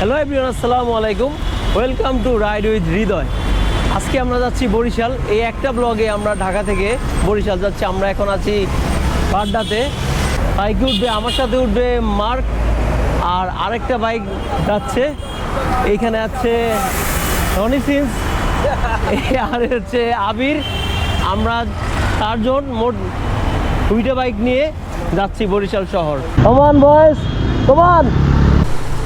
Hello everyone আসসালামু আলাইকুম welcome to ride with Hridoy আজকে আমরা যাচ্ছি বরিশাল। এই একটা ব্লগে আমরা ঢাকা থেকে বরিশাল যাচ্ছি। আমরা এখন আছি বাড্ডাতে। বাইকে উঠবে? আমার সাথে উঠবে মার্ক আর আরেকটা বাইক যাচ্ছে। এইখানে আছে রনি সিন্স। আর হচ্ছে আবির। আমরা চারজন মোট দুইটা বাইক নিয়ে যাচ্ছি বরিশাল শহর। কমান বয়েস কমান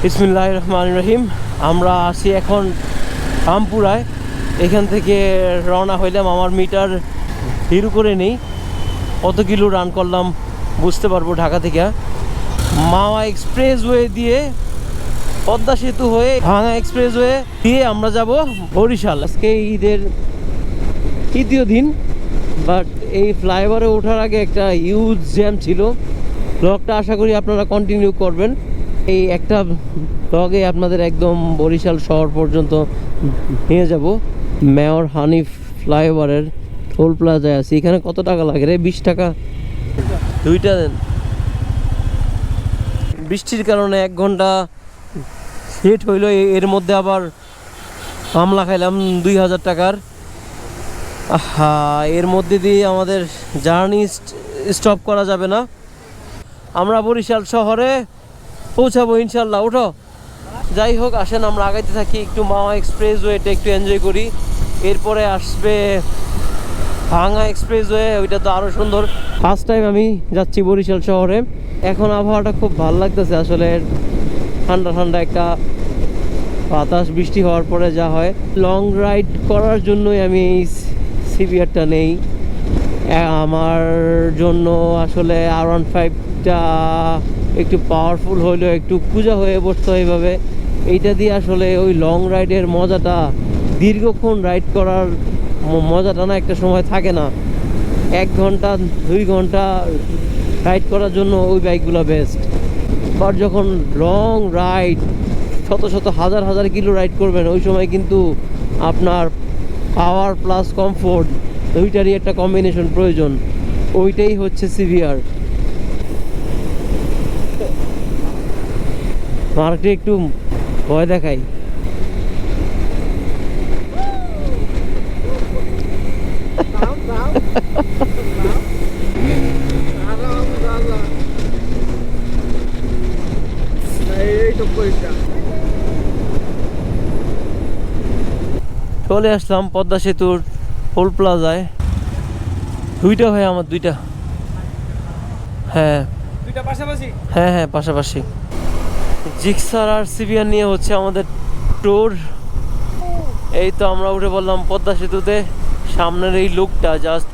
ইসমিল্লাহ রহমান রহিম আমরা আসি এখন রামপুরায়। এখান থেকে রওনা হইলাম, আমার মিটার হিরু করে নেই। কত কিলো রান করলাম বুঝতে পারব ঢাকা থেকে। মাওয়া এক্সপ্রেসওয়ে দিয়ে পদ্মা সেতু হয়ে ভাঙা এক্সপ্রেসওয়ে দিয়ে আমরা যাব বরিশাল। আজকে ঈদের তৃতীয় দিন বাট এই ফ্লাইওভারে ওঠার আগে একটা ইউজ জ্যাম ছিল। ব্লগটা আশা করি আপনারা কন্টিনিউ করবেন। এই একটা ব্লগে আপনাদের একদম বরিশাল শহর পর্যন্ত নিয়ে যাব। মেয়র হানিফ ফ্লাইওভারের টোল প্লাজায় আছি। এখানে কত টাকা লাগে রে? বিশ টাকা? দুইটা বৃষ্টির কারণে এক ঘণ্টা সেট হইল। এর মধ্যে আবার মামলা খাইলাম দুই হাজার টাকার। আহা, এর মধ্যে দিয়ে আমাদের জার্নি স্টপ করা যাবে না। আমরা বরিশাল শহরে পৌঁছাবো ইনশাল্লাহ, ওঠো। যাই হোক, আসেন, আমরা আগাইতে থাকি একটু মাওয়া এক্সপ্রেস ওয়েটা একটু এনজয় করি। এরপরে আসবে ভাঙা এক্সপ্রেস ওয়ে ওইটা তো আরও সুন্দর। ফার্স্ট টাইম আমি যাচ্ছি বরিশাল শহরে। এখন আবহাওয়াটা খুব ভালো লাগতেছে, আসলে ঠান্ডা ঠান্ডা একটা বাতাস, বৃষ্টি হওয়ার পরে যা হয়। লং রাইড করার জন্যই আমি এই সিভিয়ারটা নেই। আমার জন্য আসলে আর ওয়ান ফাইভটা একটু পাওয়ারফুল হইলেও একটু পূজা হয়ে বসতো এইভাবে। এইটা দিয়ে আসলে ওই লং রাইডের মজাটা, দীর্ঘক্ষণ রাইড করার মজাটা না একটা সময় থাকে না। এক ঘণ্টা, দুই ঘণ্টা রাইড করার জন্য ওই বাইকগুলো বেস্ট বাট যখন লং রাইড শত শত হাজার হাজার কিলো রাইড করবেন, ওই সময় কিন্তু আপনার পাওয়ার প্লাস কমফোর্ট দুইটারই একটা কম্বিনেশন প্রয়োজন। ওইটাই হচ্ছে সিভিয়ার মার্কটে একটু ভয় দেখাই। চলে আসলাম পদ্মা সেতুর টোল প্লাজায়। দুইটা হয় আমার দুইটা। হ্যাঁ। দুইটা পাশাপাশি? হ্যাঁ হ্যাঁ পাশাপাশি। জিক্সার আর সিভিয়ার নিয়ে হচ্ছে আমাদের ট্যুর এই তো আমরা উঠে বললাম পদ্মা সেতুতে। সামনের এই লোকটা জাস্ট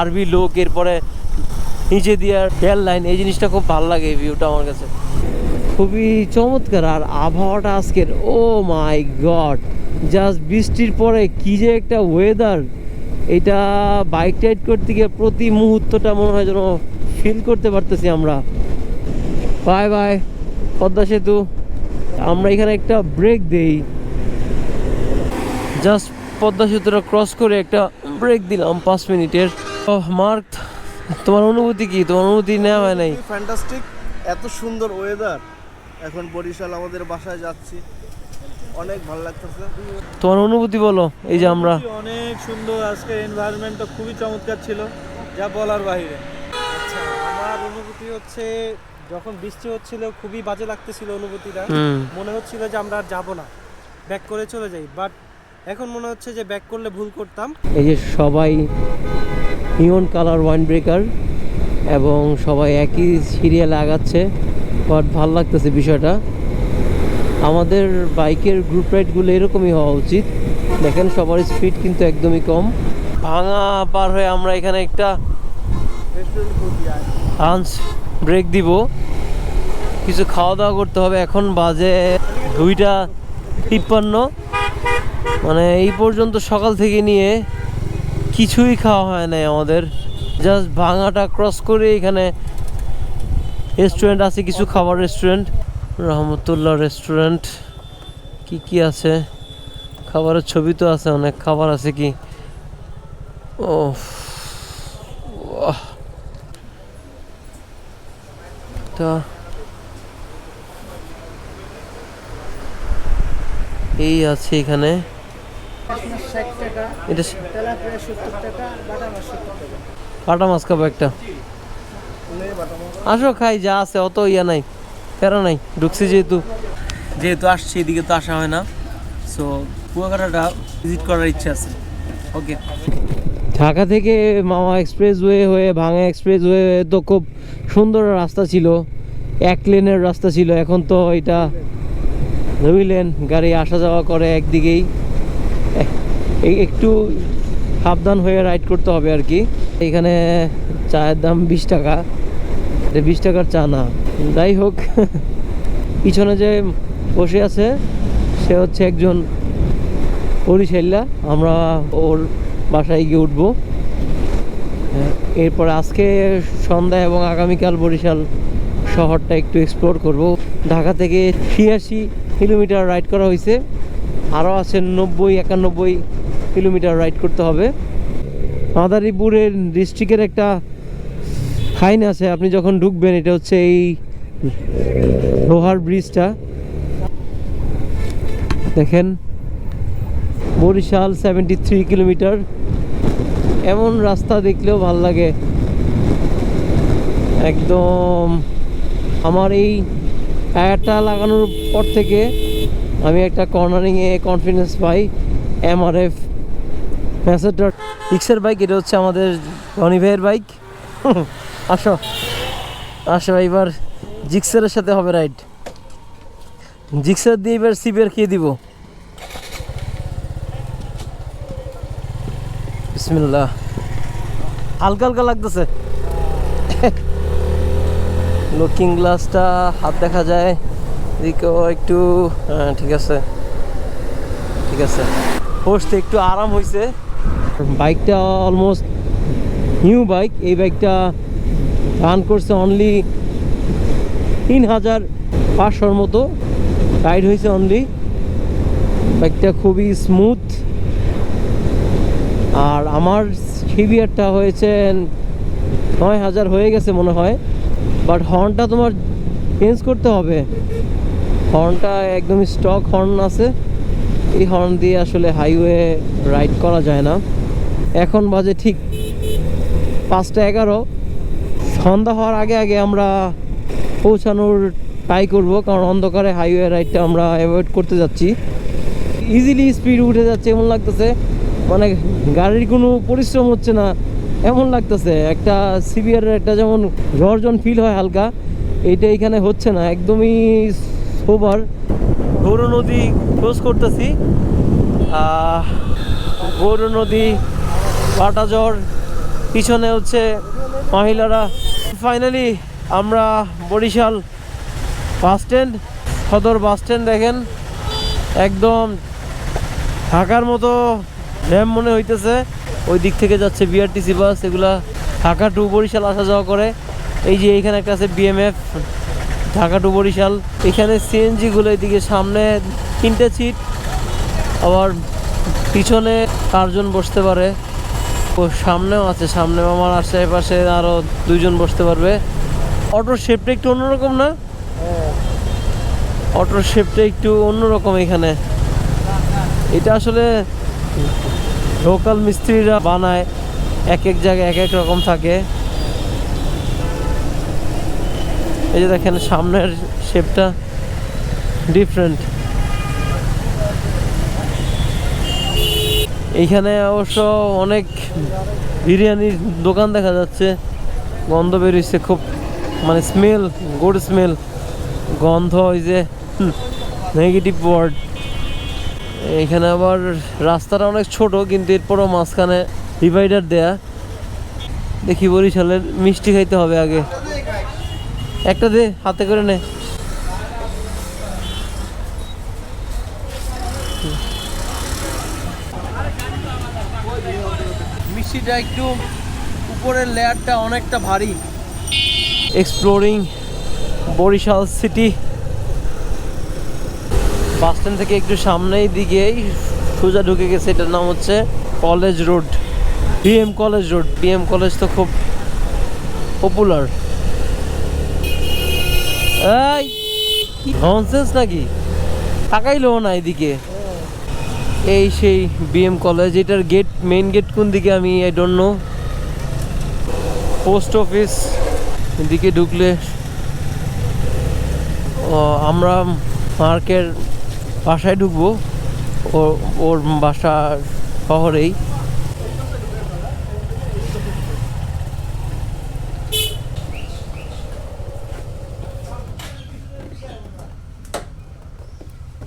আরবি লোক, এরপরে নিচে দিয়ে রেল লাইন এই জিনিসটা খুব ভালো লাগে এই ভিউটা আমার কাছে। খুবই চমৎকার, আর আবহাওয়াটা আজকের ও মাই গড জাস্ট বৃষ্টির পরে কি যে একটা ওয়েদার এটা বাইক রাইড করতে গিয়ে প্রতি মুহূর্তটা মনে হয় যেন ফিল করতে পারতেছি আমরা। বাই বাই পদ্মা সেতু। আমরা এখানে একটা ব্রেক দেই। জাস্ট পদ্মা সেতুটা ক্রস করে একটা ব্রেক দিলাম পাঁচ মিনিটের। মার্ক তোমার অনুভূতি কি? তোমার অনুভূতি নেওয়া হয় নাই? ফ্যান্টাস্টিক এত সুন্দর ওয়েদার এখন বরিশাল আমাদের বাসায় যাচ্ছি। অনেক ভালো লাগতেছে। তোমার অনুভূতি বলো এই যে আমরা। অনেক সুন্দর। আজকে এনভায়রনমেন্টটা খুবই চমৎকার ছিল। যা বলার বাইরে। আচ্ছা আমার অনুভূতি হচ্ছে যখন বৃষ্টি হচ্ছিল খুবই বাজে লাগতেছিল অনুভূতিটা। মনে হচ্ছিল যে আমরা আর যাব না। ব্যাক করে চলে যাই। বাট এখন মনে হচ্ছে যে ব্যাক করলে ভুল করতাম। এই যে সবাই নিয়ন কালার ওয়াইন ব্রেকার এবং সবাই একই সিরিয়ালে আগাচ্ছে বাট ভালো লাগতেছে বিষয়টা। আমাদের বাইকের গ্রুপ রাইডগুলো এরকমই হওয়া উচিত। দেখেন সবার স্পিড কিন্তু একদমই কম। ভাঙা পার হয়ে আমরা এখানে একটা লাঞ্চ ব্রেক দিব। কিছু খাওয়া দাওয়া করতে হবে। এখন বাজে দুইটা তিপ্পান্ন। মানে এই পর্যন্ত সকাল থেকে নিয়ে কিছুই খাওয়া হয় নাই আমাদের। জাস্ট ভাঙাটা ক্রস করে এখানে রেস্টুরেন্ট আছে, কিছু খাবার রেস্টুরেন্ট রহমতুল্লাহ রেস্টুরেন্ট কি কি আছে? খাবারের ছবি তো আছে, অনেক খাবার আছে কি? ও তা এই আছে এখানে। এটা কাটা মাছ খাব একটা। আসো খাই, যা আছে, অত ইয়া নাই, প্যারা নাই, ঢুকছি যেহেতু। যেহেতু আসছি, এদিকে তো আসা হয় না। সো কুয়াকাটাটা ভিজিট করার ইচ্ছা আছে। ওকে ঢাকা থেকে মামা এক্সপ্রেস ওয়ে হয়ে, ভাঙা এক্সপ্রেস ওয়ে তো খুব সুন্দর রাস্তা ছিল, এক লেনের রাস্তা ছিল, এখন তো এটা দুই লেন, গাড়ি আসা যাওয়া করে একদিকেই। একটু সাবধান হয়ে রাইড করতে হবে আর কি। এখানে চায়ের দাম বিশ টাকা। বিশ টাকার চা না। যাই হোক, পিছনে যে বসে আছে, সে হচ্ছে একজন পরিশাল্লা আমরা ওর বাসায় গিয়ে উঠবো। এরপর আজকে সন্ধ্যা এবং আগামীকাল বরিশাল শহরটা একটু এক্সপ্লোর করব। ঢাকা থেকে ছিয়াশি কিলোমিটার রাইড করা হয়েছে। আরও আছে নব্বই, একানব্বই কিলোমিটার রাইড করতে হবে। মাদারীপুরের ডিস্ট্রিক্টের একটা ফাইন আছে, আপনি যখন ঢুকবেন, এটা হচ্ছে এই লোহার ব্রিজটা দেখেন, বরিশাল সেভেন্টি থ্রি কিলোমিটার। এমন রাস্তা দেখলেও ভালো লাগে। একদম আমার এই টায়ারটা লাগানোর পর থেকে আমি একটা কর্নারিংয়ে কনফিডেন্স পাই এমআরএফ ম্যাসেটার রিক্সের বাইক এটা হচ্ছে আমাদের রনি ভাইয়ের বাইক আসো আসো এবার জিক্সারের সাথে হবে রাইড জিক্সার দিয়ে এবার সিবিআর খেয়ে দিব। বিসমিল্লাহ। হালকা হালকা লাগতেছে। লুকিং গ্লাসটা হাত দেখা যায়। এদিকেও একটু হ্যাঁ ঠিক আছে। ঠিক আছে। বসতে একটু আরাম হয়েছে বাইকটা অলমোস্ট নিউ বাইক এই বাইকটা রান করছে অনলি তিন হাজার পাঁচশোর মতো। রাইড হয়েছে অনলি বাইকটা খুবই স্মুথ আর আমার সিভিয়ারটা হয়েছে নয় হাজার হয়ে গেছে মনে হয়। বাট হর্নটা তোমার চেঞ্জ করতে হবে। হর্নটা একদম স্টক হর্ন আছে। এই হর্ন দিয়ে আসলে হাইওয়ে রাইড করা যায় না। এখন বাজে ঠিক পাঁচটা এগারো। সন্ধ্যা হওয়ার আগে আগে আমরা পৌঁছানোর ট্রাই করব, কারণ অন্ধকারে হাইওয়ে রাইডটা আমরা অ্যাভয়েড করতে যাচ্ছি। ইজিলি স্পিড উঠে যাচ্ছে, এমন লাগতেছে। মানে গাড়ির কোনো পরিশ্রম হচ্ছে না, এমন লাগতেছে। একটা সিভিয়ারের একটা যেমন জর্জন ফিল হয় হালকা, এইটা এখানে হচ্ছে না, একদমই সোবার গৌর নদী ক্রস করতেছি। গৌর নদী বাটাজর পিছনে হচ্ছে মহিলারা। ফাইনালি আমরা বরিশাল বাস স্ট্যান্ড সদর বাস স্ট্যান্ড দেখেন। একদম ঢাকার মতো র্যাম মনে হইতেছে ওই দিক থেকে যাচ্ছে বিআরটিসি বাস এগুলা ঢাকা টু বরিশাল আসা যাওয়া করে। এই যে এইখানে একটা আছে বিএমএফ ঢাকা টু বরিশাল। এখানে সিএনজিগুলো এদিকে সামনে তিনটে সিট আবার পিছনে চারজন বসতে পারে। ও সামনেও আছে, সামনে আমার আশেপাশে আরও দুইজন বসতে পারবে। অটোর শেপটা একটু অন্যরকম না? অটোর শেপটা একটু অন্যরকম এখানে। এটা আসলে লোকাল মিস্ত্রিরা বানায় এক এক জায়গায় এক এক রকম থাকে। এই যে দেখেন, সামনের শেপটা ডিফারেন্ট এইখানে অবশ্য অনেক বিরিয়ানির দোকান দেখা যাচ্ছে। গন্ধ বেরিয়েছে, খুব মানে স্মেল গুড স্মেল গন্ধ ওই যে নেগেটিভ ওয়ার্ড এখানে আবার রাস্তাটা অনেক ছোট কিন্তু এরপরও মাঝখানে ডিভাইডার দেয়া। দেখি বরিশালের মিষ্টি খাইতে হবে আগে। একটা দে হাতে করে নে। মিষ্টিটা একটু উপরের লেয়ারটা অনেকটা ভারী। Exploring Barishal city bus stand থেকে একটু সামনেই দিকেই সোজা ঢুকে গেছে, এটার নাম হচ্ছে college road BM college road. BM college তো খুব পপুলার এই ননসেন্স নাকি? তাকাইলো না এদিকে। এই সেই বিএম কলেজ, এটার গেট মেইন গেট কোন দিকে আমি I don't know post office দিকে ঢুকলে আমরা মার্কের বাসায় ঢুকবো। ওর ওর বাসা শহরেই।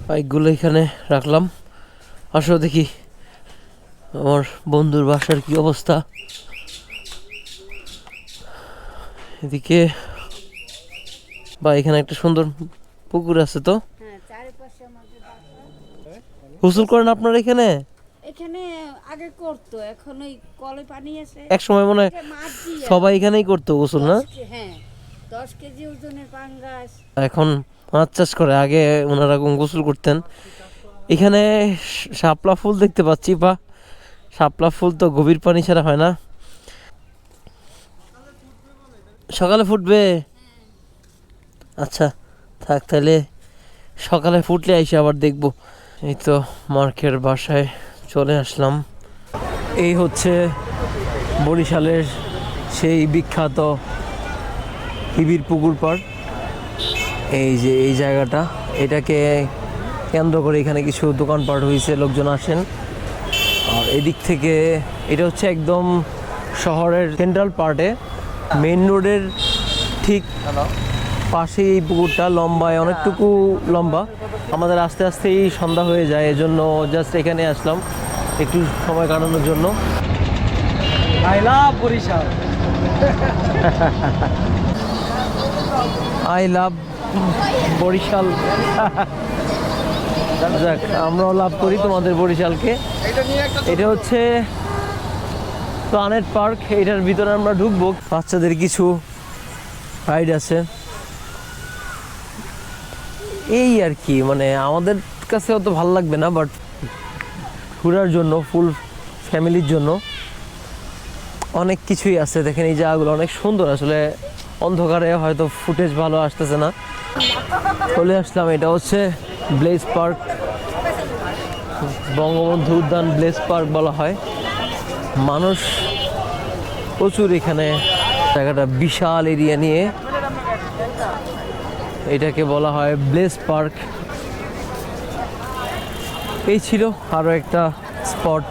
বাইকগুলো এখানে রাখলাম। আসো দেখি আমার বন্ধুর বাসার কি অবস্থা। এদিকে বা এখানে একটা সুন্দর পুকুর আছে তো হ্যাঁ চারিপাশে আমাদের বাসা। গোসল করেন আপনার এখানে? এখানে আগে করতো এখন ওই কলে পানি আছে। এক সময় মনে হয় সবাই এখানেই করতো গোসল না? দশ হ্যাঁ দশ কেজি ওজনের পাঙ্গাস। এখন মাছ চাষ করে আগে ওনারা গোসল করতেন। এখানে শাপলা ফুল দেখতে পাচ্ছি বা শাপলা ফুল তো গভীর পানি ছাড়া হয় না। সকালে ফুটবে? আচ্ছা থাক তাহলে সকালে ফুটলে আইসে আবার দেখব। এই তো মার্কের বাসায় চলে আসলাম। এই হচ্ছে বরিশালের সেই বিখ্যাত হিবির পুকুর পাড়। এই যে এই জায়গাটা, এটাকে কেন্দ্র করে এখানে কিছু দোকানপাট হয়েছে, লোকজন আসেন। আর এদিক থেকে এটা হচ্ছে একদম শহরের সেন্ট্রাল পার্টে মেইন রোডের ঠিক পাশেই এই পুকুরটা লম্বায় অনেকটুকু লম্বা। আমাদের আস্তে আস্তেই সন্ধ্যা হয়ে যায় এজন্য জাস্ট এখানে আসলাম একটু সময় কাটানোর জন্য। I love Barishal. I love Barishal. যাক আমরাও লাভ করি তোমাদের বরিশালকে। এটা হচ্ছে প্লানেট পার্ক এটার ভিতরে আমরা ঢুকবো। বাচ্চাদের কিছু রাইড আছে। এই আর কি মানে আমাদের কাছে অত ভালো লাগবে না বাট ঘোরার জন্য ফুল ফ্যামিলির জন্য অনেক কিছুই আছে। দেখেন এই জায়গাগুলো অনেক সুন্দর, আসলে অন্ধকারে হয়তো ফুটেজ ভালো আসতেছে না। চলে আসলাম, এটা হচ্ছে ব্লেজ পার্ক বঙ্গবন্ধু উদ্যান ব্লেজ পার্ক বলা হয়। মানুষ প্রচুর এখানে। জায়গাটা বিশাল এরিয়া নিয়ে এটাকে বলা হয় ব্লেস পার্ক এই ছিল আরও একটা স্পট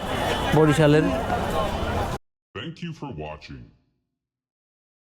বরিশালের.